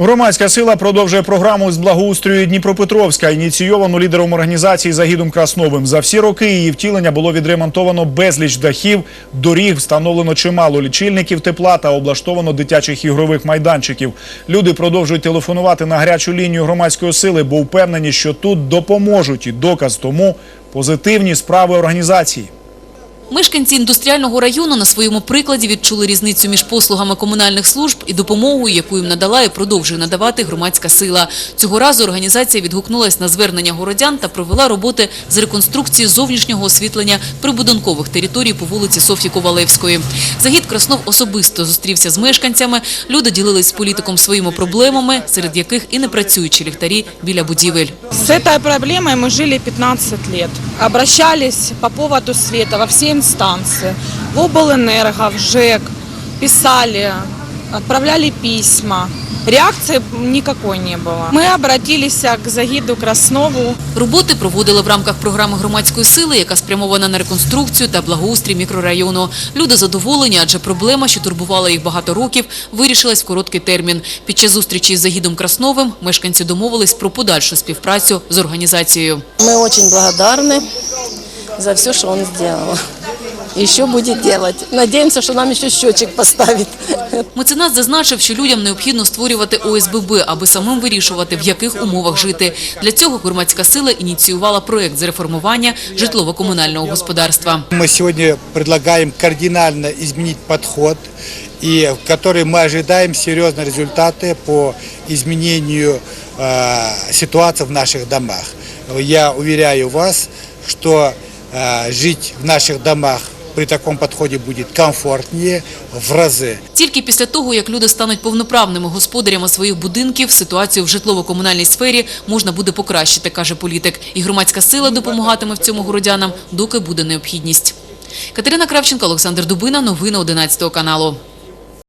Громадська сила продовжує програму з благоустрою Дніпропетровська, ініційовану лідером організації Загідом Красновим. За всі роки її втілення було відремонтовано безліч дахів, доріг, встановлено чимало лічильників тепла та облаштовано дитячих ігрових майданчиків. Люди продовжують телефонувати на гарячу лінію громадської сили, бо впевнені, що тут допоможуть. І доказ тому позитивні справи організації. Мешканці індустріального району на своєму прикладі відчули різницю між послугами комунальних служб і допомогою, яку їм надала і продовжує надавати громадська сила. Цього разу організація відгукнулась на звернення городян та провела роботи з реконструкції зовнішнього освітлення прибудинкових територій по вулиці Софії Ковалевської. Загід Краснов особисто зустрівся з мешканцями. Люди ділились з політиком своїми проблемами, серед яких і непрацюючі ліхтарі біля будівель. С этой проблемой мы жили 15 лет. Обращались по поводу света во все инстанции. В облэнерго, в ЖЭК. Писали, отправляли письма. Реакции никакой не было. Мы обратились к Загиду Краснову. Роботи проводили в рамках програми громадської сили, яка спрямована на реконструкцію та благоустрій мікрорайону. Люди задоволені, адже проблема, що турбувала їх багато років, вирішилась в короткий термін. Під час зустрічі з Загідом Красновим мешканці домовились про подальшу співпрацю з організацією. Мы очень благодарны за все, что он сделал. И Еще будет делать. Надеемся, что нам еще счетчик поставит. Меценат зазначив, що людям необхідно створювати ОСББ, аби самим вирішувати, в яких умовах жити. Для цього громадська сила ініціювала проект з реформування житлово-комунального господарства. Мы сегодня предлагаем кардинально изменить подход, и в который мы ожидаем серьезные результаты по изменению э, ситуации в наших домах. Я уверяю вас, что э, жить в наших домах при такому підході буде комфортніше в рази. Тільки після того, як люди стануть повноправними господарями своїх будинків, ситуацію в житлово-комунальній сфері можна буде покращити, каже політик. І громадська сила допомагатиме в цьому городянам, доки буде необхідність. Катерина Кравченко, Олександр Дубина. Новини 11 каналу.